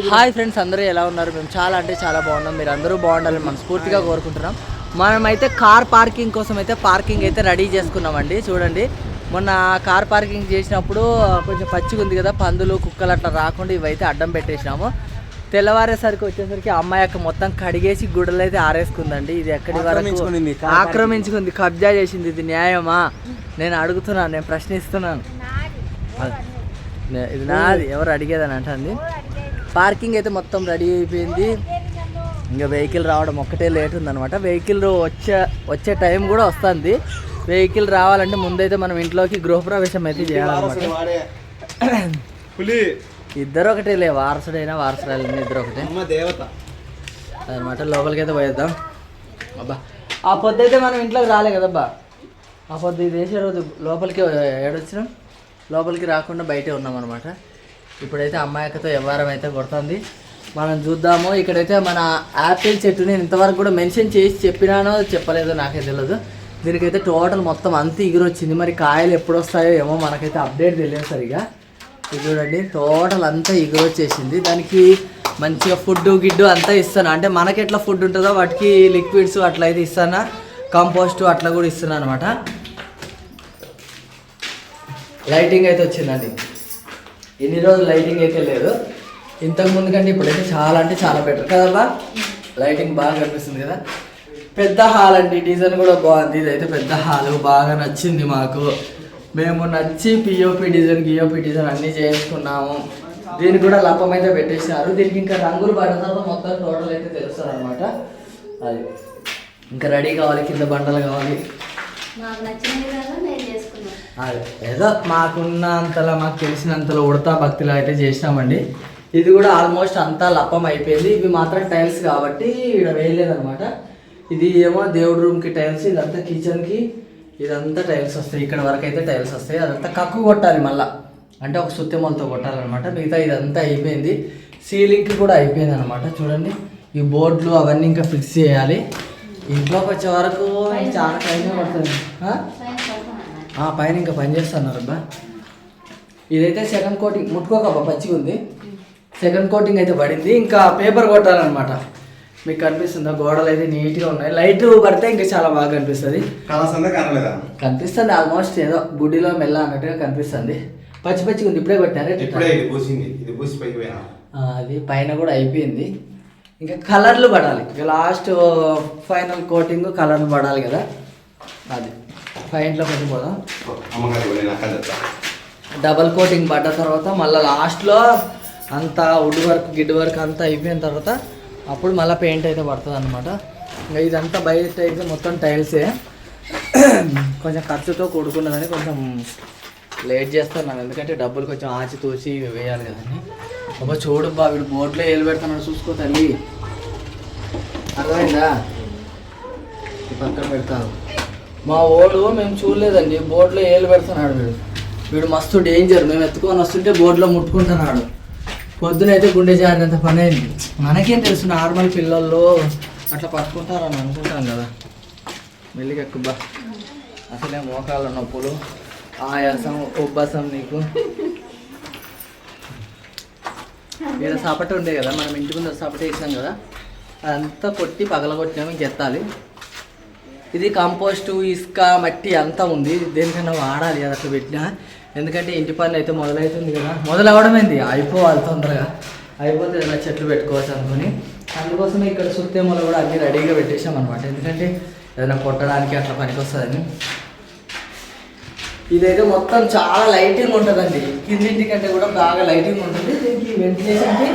Hi friends అందరూ ఎలా ఉన్నారు? మేము చాలా అంటే చాలా బాగున్నాం. మీరు అందరూ బాగుండాలని మనస్ఫూర్తిగా కోరుకుంటున్నాం. మనమైతే కార్ పార్కింగ్ కోసం అయితే పార్కింగ్ అయితే రెడీ చేసుకున్నామండి. చూడండి మొన్న కార్ పార్కింగ్ చేసినప్పుడు కొంచెం పచ్చిగా ఉంది కదా పందులు కుక్కలు అట్లా రాకుండా ఇవైతే అడ్డం పెట్టేసినాము. తెల్లవారేసరికి వచ్చేసరికి అమ్మాయి అక్క మొత్తం కడిగేసి గుడ్డలు అయితే ఆరేసుకుందండి. ఇది ఎక్కడి వరకు? కార్ ఆక్రమించుకుంది. కబ్జా చేసింది. ఇది న్యాయమా? నేను అడుగుతున్నాను నేను ప్రశ్నిస్తున్నాను. నే- ఇది నాది. ఎవరు అడిగేదని అంటుంది. పార్కింగ్ అయితే మొత్తం రెడీ అయిపోయింది. ఇంకా వెహికల్ రావడం ఒక్కటే లేట్ ఉందన్నమాట. వెహికల్ వచ్చే వచ్చే టైం కూడా వస్తుంది. వెహికల్ రావాలంటే ముందైతే మనం ఇంట్లోకి గృహప్రవేశం అయితే చేయాలన్నమాట. ఇద్దరు ఒకటే లే వారసుడైనా వారసురాలు ఇద్దరు ఒకటే. దేవత. అనమాట లోపలికి అయితే పోయేద్దాం. అబ్బా ఆ పొద్దు అయితే మనం ఇంట్లోకి రాలే కదబ్బా. ఆ పొద్దు ఇది వేసే రోజు లోపలికి ఏడొచ్చినాం. లోపలికి రాకుండా బయటే ఉన్నాం అనమాట ఇప్పుడైతే అమ్మాయి వ్యవహారం అయితే కొడుతుంది. మనం చూద్దాము. ఇక్కడైతే మన యాపిల్ చెట్టు నేను ఇంతవరకు కూడా మెన్షన్ చేసి చెప్పినానో చెప్పలేదో నాకే తెలియదు దీనికైతే టోటల్ మొత్తం అంత ఎగురు వచ్చింది మరి కాయలు ఎప్పుడు వస్తాయో ఏమో మనకైతే అప్డేట్ తెలియదు సరిగా. ఇది చూడండి. టోటల్ అంతా ఎగురు వచ్చేసింది దానికి మంచిగా ఫుడ్ గిడ్డు అంతా ఇస్తాను. అంటే మనకి ఎట్లా ఫుడ్ ఉంటుందో వాటికి లిక్విడ్స్ అట్లా అయితే ఇస్తానా కంపోస్ట్ అట్లా కూడా ఇస్తున్నాను అనమాట లైటింగ్ అయితే వచ్చిందండి. ఎన్ని రోజులు లైటింగ్ అయితే లేదు. ఇంతకు ముందు కంటే ఇప్పుడైతే చాలా అంటే చాలా బెటర్ కదా లైటింగ్ బాగా కనిపిస్తుంది కదా? పెద్ద హాల్ అండి. డిజైన్ కూడా బాగుంది. ఇదైతే పెద్ద హాల్. బాగా నచ్చింది మాకు. మేము నచ్చి పిఓపి డిజైన్ గిఓపి డిజైన్ అన్నీ చేసుకున్నాము. దీనికి కూడా లప్పం అయితే పెట్టేసినారు దీనికి ఇంకా రంగులు పడిన తర్వాత మొత్తం టోటల్ అయితే తెలుస్తుంది అనమాట అది. ఇంకా రెడీ కావాలి. కింద బండలు కావాలి. ఏదో మాకున్నంతలో మాకు తెలిసినంతలో ఉడతా భక్తిలో అయితే చేసినామండి. ఇది కూడా ఆల్మోస్ట్ అంతా లప్పం అయిపోయింది. ఇవి మాత్రం టైల్స్ కాబట్టి ఇక్కడ వేయలేదన్నమాట. ఇది ఏమో దేవుడి రూమ్కి టైల్స్ ఇదంతా కిచెన్కి ఇదంతా టైల్స్ వస్తాయి. ఇక్కడ వరకు అయితే టైల్స్ వస్తాయి. అదంతా కక్కు కొట్టాలి మళ్ళా. అంటే ఒక సుత్తెమలతో కొట్టాలన్నమాట. మిగతా ఇదంతా అయిపోయింది. సీలింగ్కి కూడా అయిపోయింది అనమాట చూడండి. ఈ బోర్డులు అవన్నీ ఇంకా ఫిక్స్ చేయాలి. ఇంట్లోకి వచ్చే వరకు చాలా టైమే పడుతుంది ఆ? సైన్స్ చదువుకున్నాను ఆ పైన ఇంకా పని చేస్తున్నారు అబ్బా. ఇదైతే సెకండ్ కోటింగ్ ముట్టుకోకబ్బా పచ్చిగా ఉంది. సెకండ్ కోటింగ్ అయితే పడింది. ఇంకా పేపర్ కొట్టాలన్నమాట. మీకు కనిపిస్తుందా? గోడలు అయితే నీట్గా ఉన్నాయి. లైట్ పడితే ఇంకా చాలా బాగా కనిపిస్తుంది. కనిపిస్తుంది ఆల్మోస్ట్ ఏదో గుడిలో మెల్ల అన్నట్టుగా కనిపిస్తుంది. పచ్చి పచ్చిగా ఉంది. ఇప్పుడే కొట్టారే అది పైన కూడా అయిపోయింది. ఇంకా కలర్లు పడాలి. ఇక లాస్ట్ ఫైనల్ కోటింగ్ కలర్లు పడాలి కదా. అది. ఫైన్లో కొంచెం పోదాం. డబల్ కోటింగ్ పడ్డ తర్వాత మళ్ళీ లాస్ట్లో అంతా వుడ్ వర్క్ గిడ్ వర్క్ అంతా అయిపోయిన తర్వాత అప్పుడు మళ్ళీ పెయింట్ అయితే పడుతుంది అనమాట ఇంకా ఇదంతా బయట అయితే మొత్తం టైల్సే. కొంచెం ఖర్చుతో కూడుకున్నదని కొంచెం లేట్ చేస్తున్నాం ఎందుకంటే డబ్బులు కొంచెం ఆచి తూచి వేయాలి కదండి. అబ్బా చూడు బా వీడు బోట్లో ఏలు పెడుతున్నాడు చూసుకో తల్లి. అర్థమైందా? పక్కన పెడతాను మా ఓడు మేము చూడలేదండి బోర్డులో ఏళ్ళు పెడుతున్నాడు వీడు. వీడు మస్తు డేంజర్ మేము ఎత్తుకొని వస్తుంటే బోర్డులో ముట్టుకుంటున్నాడు. పొద్దునైతే గుండె జారినంత పని అయింది. మనకేం తెలుసు నార్మల్ పిల్లల్లో అట్లా పట్టుకుంటారని అనుకుంటాం కదా. మెల్లిగెక్కుబ్బా అసలే మోకాళ్ళ నొప్పులు ఆయాసం ఉబ్బసం నీకు. ఇక్కడ సపట ఉండే కదా మనం ఇంటి ముందు సపట వేసాం కదా. అదంతా కొట్టి పగలగొట్టినాము ఇంకెత్తాలి. ఇది కంపోస్టు ఇసుక మట్టి అంతా ఉంది. దేనికన్నా వాడాలి అది అట్లా పెట్టినా. ఎందుకంటే ఇంటి పని అయితే మొదలవుతుంది కదా. మొదలవడమేంది అయిపోవాలి తొందరగా. అయిపోతే ఏదైనా చెట్లు పెట్టుకోవచ్చు అనుకుని. అందుకోసమే ఇక్కడ సుత్తేమలు కూడా అన్ని రెడీగా పెట్టేసాం అనమాట ఎందుకంటే ఏదైనా కొట్టడానికి అట్లా పనికి వస్తుందని. ఇదైతే మొత్తం చాలా లైటింగ్ ఉంటుందండి. కిందింటి కంటే కూడా బాగా లైటింగ్ ఉంటుంది. దీనికి వెంటిలేషన్కి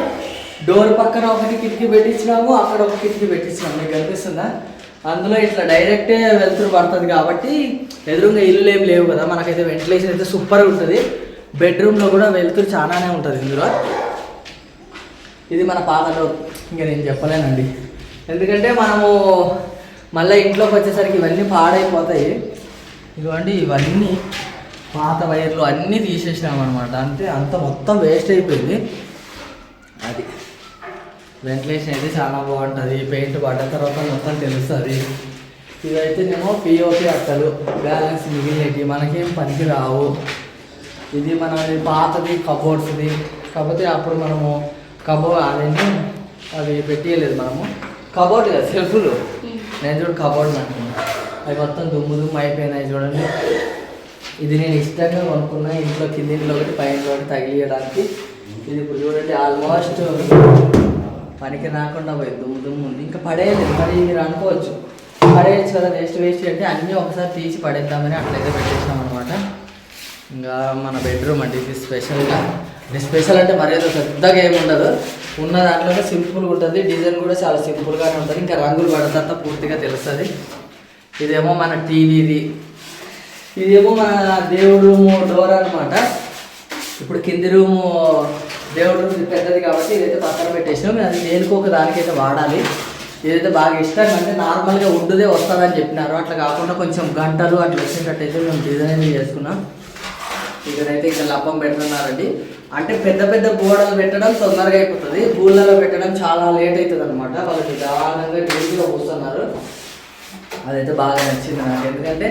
డోర్ పక్కన ఒకటి కిటికీ పెట్టించినాము అక్కడ ఒక కిటికీ పెట్టించినాము. మీకు కనిపిస్తుందా అందులో ఇట్లా డైరెక్టే వెలుతురు పడుతుంది కాబట్టి ఎదురుగా ఇల్లు ఏం లేవు కదా మనకైతే వెంటిలేషన్ అయితే సూపర్గా ఉంటుంది. బెడ్రూమ్లో కూడా వెలుతురు చాలానే ఉంటుంది ఇందులో. ఇది మన పాతలో ఇంకా నేను చెప్పలేనండి. ఎందుకంటే మనము మళ్ళీ ఇంట్లోకి వచ్చేసరికి ఇవన్నీ పాడైపోతాయి. ఇదిగోండి ఇవన్నీ పాత వైర్లు అన్నీ తీసేసినాం అనమాట అంటే అంత మొత్తం వేస్ట్ అయిపోయింది. అది. వెంటిలేషన్ అయితే చాలా బాగుంటుంది. పెయింట్ పడ్డ తర్వాత మొత్తం తెలుస్తుంది. ఇదైతేనేమో పిఓపి అట్టలు. బ్యాలెన్స్ మిగిలినవి. మనకేం పనికి రావు. ఇది మన పాతది కబోర్డ్స్ది కాకపోతే అప్పుడు మనము కబో అదేంటి అవి పెట్టియలేదు మనము. కబోర్డ్ కదా సెల్ఫ్లు. నేను చూడు కబోర్డ్ అనుకున్నా అవి మొత్తం దుమ్ము దుమ్ము అయిపోయినాయి చూడండి. ఇది నేను ఇష్టంగా కొనుక్కున్నా. ఇంట్లో కింద ఇంట్లో ఒకటి పైన ఒకటి తగిలియడానికి. ఇది ఇప్పుడు చూడండి ఆల్మోస్ట్ పనికి రాకుండా పోయి దుమ్ము దుమ్ము ఉంది. ఇంకా పడేయలేదు. మరి మీరు అనుకోవచ్చు. పడేయచ్చు కదా వేస్ట్ వేస్ట్ అంటే అన్నీ ఒకసారి తీసి పడేద్దామని అట్లయితే పెట్టేసాం అనమాట ఇంకా మన బెడ్రూమ్ అండి ఇది స్పెషల్గా అంటే స్పెషల్ అంటే మరేదో పెద్దగా ఏమి ఉండదు. ఉన్న దాంట్లోనే సింపుల్గా ఉంటుంది. డిజైన్ కూడా చాలా సింపుల్గానే ఉంటుంది. ఇంకా రంగులు పడతా పూర్తిగా తెలుస్తుంది. ఇదేమో మన టీవీది. ఇదేమో మన దేవుడు డోర్ అనమాట ఇప్పుడు కింది రూము దేవుడు రూమ్ పెద్దది కాబట్టి ఇదైతే పక్కన పెట్టేసినాం. అది దేనికో ఒక దానికైతే వాడాలి. ఇదైతే బాగా ఇష్టం. అంటే నార్మల్గా ఉడ్డుదే వస్తుందని చెప్పినారు. అట్లా కాకుండా కొంచెం గంటలు అట్లా వచ్చేటట్టయితే మేము డిజైన్ చేసుకున్నాం. ఇక్కడైతే ఇక్కడ లప్పం పెడుతున్నారండి. అంటే పెద్ద పెద్ద గోడలు పెట్టడం తొందరగా అయిపోతుంది. గూళ్ళలో పెట్టడం చాలా లేట్ అవుతుంది అనమాట వాళ్ళకి దారుణంగా నీట్గా కూస్తున్నారు అదైతే బాగా నచ్చింది నాకు ఎందుకంటే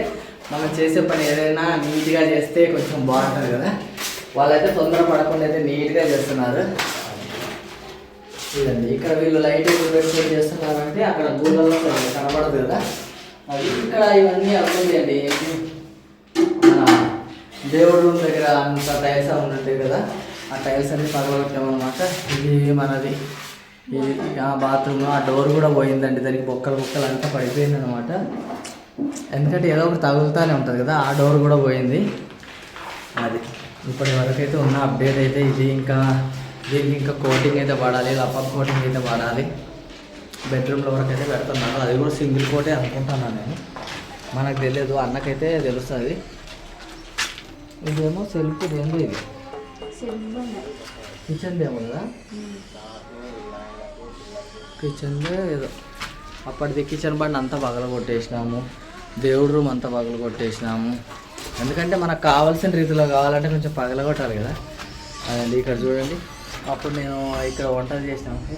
మనం చేసే పని ఏదైనా నీట్గా చేస్తే కొంచెం బాగుంటుంది కదా. వాళ్ళైతే తొందర పడకుండా అయితే నీట్గా చేస్తున్నారు. చూడండి ఇక్కడ వీళ్ళు లైట్ పెట్టుకొని చేస్తున్నారంటే అక్కడ గూళ్ళలో కనబడదు కదా. అది ఇక్కడ ఇవన్నీ అవుతుంది మన దేవుడు దగ్గర అంత టైల్స్ అవి ఉంటాయి కదా ఆ టైల్స్ అన్ని పగలగొట్టామన్నమాట. ఇది మనది. ఇది ఆ బాత్రూమ్ ఆ డోర్ కూడా పోయిందండి. దానికి బొక్కలు బొక్కలు అంతా పడిపోయింది అనమాట ఎందుకంటే ఏదో ఒకటి తగులుతానే ఉంటుంది కదా ఆ డోర్ కూడా పోయింది. అది. ఇప్పటి వరకు అయితే ఉన్న అప్డేట్ అయితే ఇది. ఇంకా దీనికి ఇంకా కోటింగ్ అయితే పడాలి లప్పం కోటింగ్ అయితే పడాలి బెడ్రూమ్లో వరకు అయితే పెడుతున్నాను అది కూడా సింగిల్ కోటే అనుకుంటున్నాను నేను. మనకు తెలియదు అన్నకైతే తెలుస్తుంది. ఇదేమో సెల్ఫ్ ఏందో ఇది? కిచెన్ ఏమో కదా? కిచెన్లో ఏదో. అప్పటిది కిచెన్ బండి అంతా పగల కొట్టేసినాము దేవుడి రూమ్ అంతా పగల కొట్టేసినాము ఎందుకంటే మనకు కావాల్సిన రీతిలో కావాలంటే కొంచెం పగలగొట్టాలి కదా. అదండి ఇక్కడ చూడండి. అప్పుడు నేను ఇక్కడ వంటలు చేసినాము ఏ,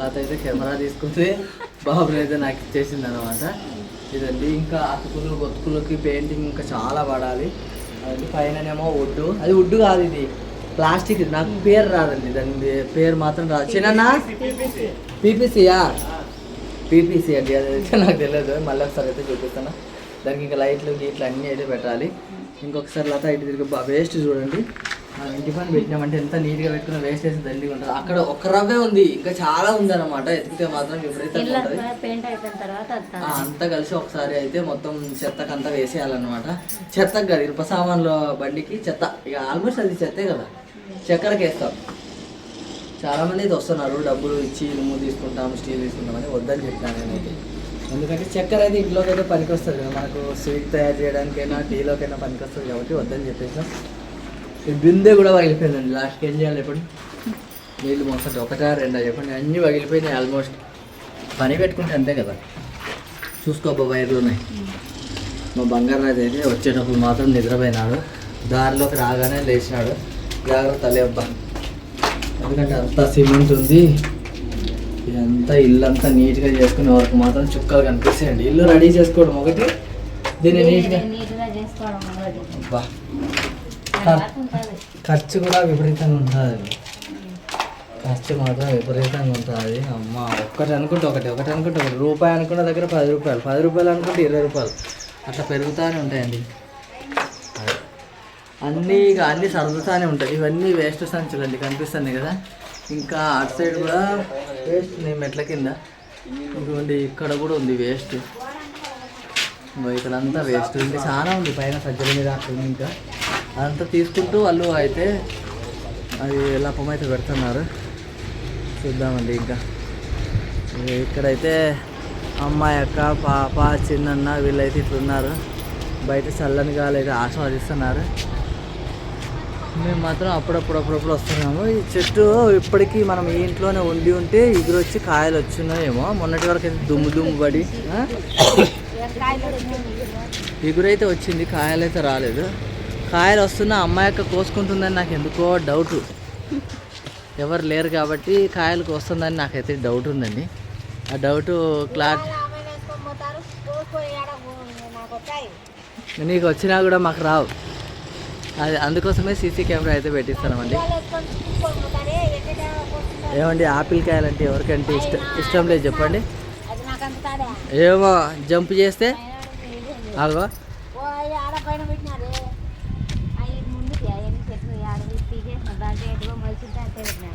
లత అయితే కెమెరా తీసుకుంటే బాబు అయితే నాకు ఇచ్చేసింది అనమాట ఇదండి ఇంకా అతుకులు గొతుకులకి పెయింటింగ్ ఇంకా చాలా పడాలి. అది పైననేమో వుడ్డు అది వుడ్డు కాదు ఇది. ప్లాస్టిక్ నాకు పేరు రాదండి. దాని పేరు మాత్రం రాదు. చిన్న పీపీసీయా పీపీసీ. అండి. అది నాకు తెలియదు మళ్ళీ ఒకసారి అయితే చూపిస్తాను. దానికి ఇంకా లైట్లు గీట్లు అన్నీ అయితే పెట్టాలి. ఇంకొకసారి లత ఇటు తిరిగి వేస్ట్ చూడండి. ఆ ఇంటి పని పెట్టినామంటే ఎంత నీట్గా పెట్టుకున్న వేస్ట్ చేసి దండిగా ఉంటుంది. అక్కడ ఒక్క రవ్వే ఉంది. ఇంకా చాలా ఉంది అనమాట ఎతికితే మాత్రం విపరీతంగా ఇల్లు ఉంటుంది. అంతా. కలిసి ఒకసారి అయితే మొత్తం చెత్తకు అంతా వేసేయాలన్నమాట. చెత్తకు కదా ఇనుప సామాన్ల బండికి చెత్త. ఇక ఆల్మోస్ట్ అది చెత్తే కదా. చక్కెరకి వేస్తాం చాలామంది అయితే వస్తున్నారు డబ్బులు ఇచ్చి ఇనుము తీసుకుంటాం స్టీల్ తీసుకుంటామని వద్దని చెప్పాను నేనైతే. ఎందుకంటే చక్కెర అయితే ఇంట్లోకి అయితే పనికి వస్తుంది కదా మనకు స్వీట్ తయారు చేయడానికైనా టీలోకైనా పనికి వస్తుంది కాబట్టి వద్దని చెప్పేసాం ఈ బిందె కూడా పగిలిపోయిందండి లాస్ట్కి ఏం చేయాలి ఇప్పుడు నీళ్ళు మొత్తం ఒకటా రెండా చెప్పండి అన్నీ పగిలిపోయినాయి ఆల్మోస్ట్. పని పెట్టుకుంటే అంతే కదా. చూసుకో వైర్లు ఉన్నాయి మా బంగారు అయితే వచ్చేటప్పుడు మాత్రం నిద్రపోయినాడు దారిలోకి రాగానే లేచినాడు. జాగ్రత్త లేబ్బా ఎందుకంటే అంతా సిమెంట్ ఉంది. ఇదంతా ఇల్లు అంతా నీట్గా చేసుకునే వరకు మాత్రం చుక్కలు కనిపిస్తాయండి. ఇల్లు రెడీ చేసుకోవడం ఒకటి దీన్ని నీట్గా అబ్బా. ఖర్చు కూడా విపరీతంగా ఉంటుంది. ఖర్చు మాత్రం విపరీతంగా ఉంటుంది. అమ్మ ఒక్కటి అనుకుంటే ఒకటి ఒకటి అనుకుంటే ఒకటి. రూపాయి అనుకున్న దగ్గర పది రూపాయలు పది రూపాయలు అనుకుంటే ఇరవై రూపాయలు. అట్లా పెరుగుతూనే ఉంటాయండి. అన్నీ ఇక అన్నీ సర్దుతానే ఉంటాయి ఇవన్నీ వేస్ట్ సంచులండి కనిపిస్తుంది కదా. ఇంకా అటు సైడ్ కూడా వేస్ట్ ఉన్నాయి మెట్ల కింద. ఇదిగోండి ఇక్కడ కూడా ఉంది వేస్ట్ ఇంకో ఇక్కడంతా వేస్ట్ ఉంది చాలా ఉంది పైన సజ్జల మీద ఇంకా. అదంతా తీసుకుంటూ వాళ్ళు అయితే అది లపం అయితే పెడుతున్నారు. చూద్దామండి ఇంకా. ఇక్కడైతే అమ్మాయి అక్క పాప చిన్నన్న వీళ్ళైతే ఇట్లున్నారు. బయట చల్లని గాలి అయితే ఆస్వాదిస్తున్నారు. మేము మాత్రం అప్పుడప్పుడు అప్పుడప్పుడు వస్తున్నాము. ఈ చెట్టు ఇప్పటికీ మనం ఈ ఇంట్లోనే ఉండి ఉంటే ఎగురు వచ్చి కాయలు వచ్చినాయేమో. మొన్నటి వరకు అయితే దుమ్ము దుమ్ము పడి? ఎగురైతే వచ్చింది కాయలు అయితే రాలేదు. కాయలు వస్తున్న అమ్మాయి యొక్క కోసుకుంటుందని నాకు ఎందుకో డౌట్ ఎవరు లేరు కాబట్టి కాయలకు వస్తుందని నాకైతే డౌట్ ఉందండి. ఆ డౌట్ వచ్చాయి. నీకు వచ్చినా కూడా మాకు రావు. అది అందుకోసమే సీసీ కెమెరా అయితే పెట్టిస్తానండి ఏమండి ఆపిల్ కాయాలంటే ఎవరికంటే ఇష్టం ఇష్టం లేదు చెప్పండి. ఏమో జంప్ చేస్తే? అల్వా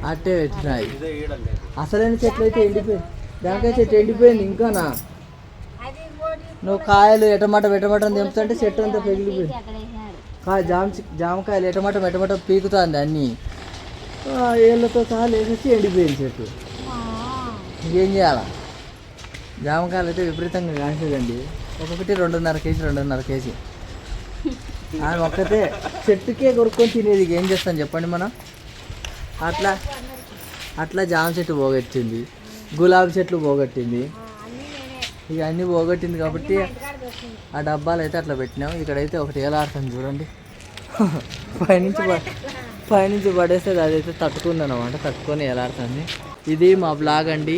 అట్టే పెట్టినాయి. అసలైన చెట్లు అయితే ఎండిపోయి దానికైతే చెట్టు ఎండిపోయింది ఇంకానా? నువ్వు కాయలు ఎటమాట వెటమాట అని తెంపుతుంటే చెట్టు అంతా పెరిగిపోయింది. జామ జామకాయలు ఎటమాట ఎటమాట పీకుతుంది అన్నీ. ఆ, ఏళ్ళతో సహా లేచేసి ఎండిపోయింది చెట్టు. ఇంకేం చేయాలా? జామకాయలు అయితే విపరీతంగా కాసేదండి. ఒక్కొక్కటి రెండున్నర కేజీ రెండున్నర కేజీ. ఆమె ఒక్కతే చెట్టుకే కొనుక్కొని తినేది ఏం చేస్తాం చెప్పండి మనం? అట్లా అట్లా జామ చెట్టు పోగొట్టింది. గులాబీ చెట్లు పోగొట్టింది. ఇక అన్నీ పోగొట్టింది కాబట్టి ఆ డబ్బాలు అయితే అట్లా పెట్టినాం. ఇక్కడైతే ఒకటి ఎలా ఏలాడుతుంది చూడండి. పైనుంచి పైనుంచి పడేస్తే అది అదైతే తట్టుకుంది అనమాట తట్టుకొని ఎలాడుతుంది ఇది మా బ్లాగ్ అండి.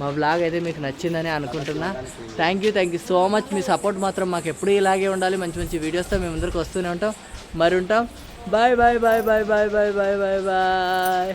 మా బ్లాగ్ అయితే మీకు నచ్చిందని అనుకుంటున్నా. Thank you thank you so much me support మాత్రం మాకు ఎప్పుడు ఇలాగే ఉండాలి. మంచి మంచి వీడియోస్తో మేము ముందరికి వస్తూనే ఉంటాం. మరి ఉంటాం. Bye bye bye bye bye bye bye bye bye